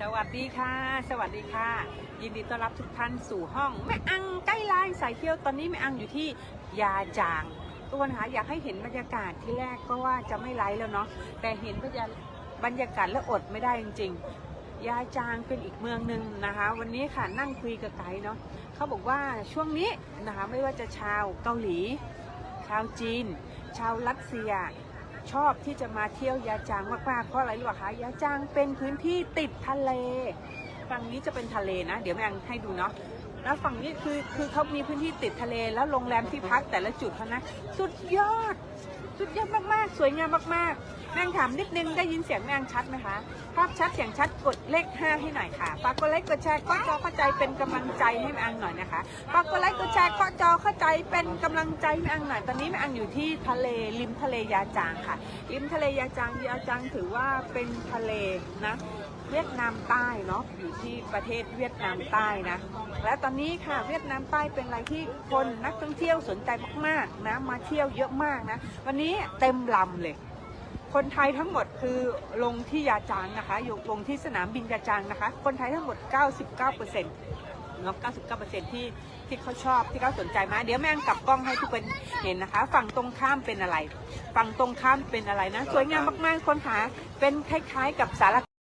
สวัสดีค่ะ สวัสดีค่ะ ยินดีต้อนรับทุกท่านสู่ห้องแม่อังใกล้ลายสายเที่ยวตอนนี้แม่อังอยู่ที่ยาจางทุกคนคะอยากให้เห็นบรรยากาศที่แรกก็ว่าจะไม่ไลฟ์แล้วเนาะแต่เห็นบรรยาบรรยากาศแล้วอดไม่ได้จริงๆ ยาจางเป็นอีกเมืองหนึ่งนะคะ วันนี้ค่ะนั่งคุยกับไกด์เนาะเขาบอกว่าช่วงนี้นะคะไม่ว่าจะชาวเกาหลี ชาวจีน ชาวรัสเซีย ชอบที่จะมาเที่ยวยาจางมากๆเพราะอะไรรู้ป่ะคะยาจางเป็นพื้นที่ติดทะเลฝั่งนี้จะเป็นทะเลนะ เดี๋ยวแม่งให้ดูเนาะแล้วฝั่งนี้คือคือเขามีพื้นที่ติดทะเลแล้วโรงแรมที่พักแต่ละจุดเขานะสุดยอด สุดยอดมากๆ สวยงามมากๆ แม่งถามนิดนึงได้ยินเสียงแม่งชัดไหมคะภาพชัดเสียงชัดกดเลข 5 ให้หน่อยค่ะฝากกดไลค์กดแชร์ก็จอเข้าใจเป็นกำลังใจให้แม่อังหน่อยนะคะฝากกดไลค์กดแชร์ก็จอเข้าใจเป็นกำลังใจให้แม่อังหน่อยตอนนี้แม่อังอยู่ที่ทะเลริมทะเลยาจางค่ะ ริมทะเลยาจางยาจางถือว่าเป็นทะเลนะเวียดนามใต้เนาะอยู่ที่ประเทศเวียดนามใต้นะ และตอนนี้ค่ะเวียดนามใต้เป็นอะไรที่คนนักท่องเที่ยวสนใจมากๆนะมาเที่ยวเยอะมากนะ วันนี้เต็มลำเลย คนไทยทั้งหมดคือลงที่ยาจางนะคะอยู่ลงที่สนามบินยาจางนะคะ คนไทยทั้งหมด 99%เนาะ99%ที่ที่เขาชอบที่เขาสนใจมา เดี๋ยวแม่งกลับกล้องให้ทุกคนเห็นนะคะ ฝั่งตรงข้ามเป็นอะไร ฝั่งตรงข้ามเป็นอะไรนะ สวยงามมากๆคนหาเป็นคล้ายๆกับสาร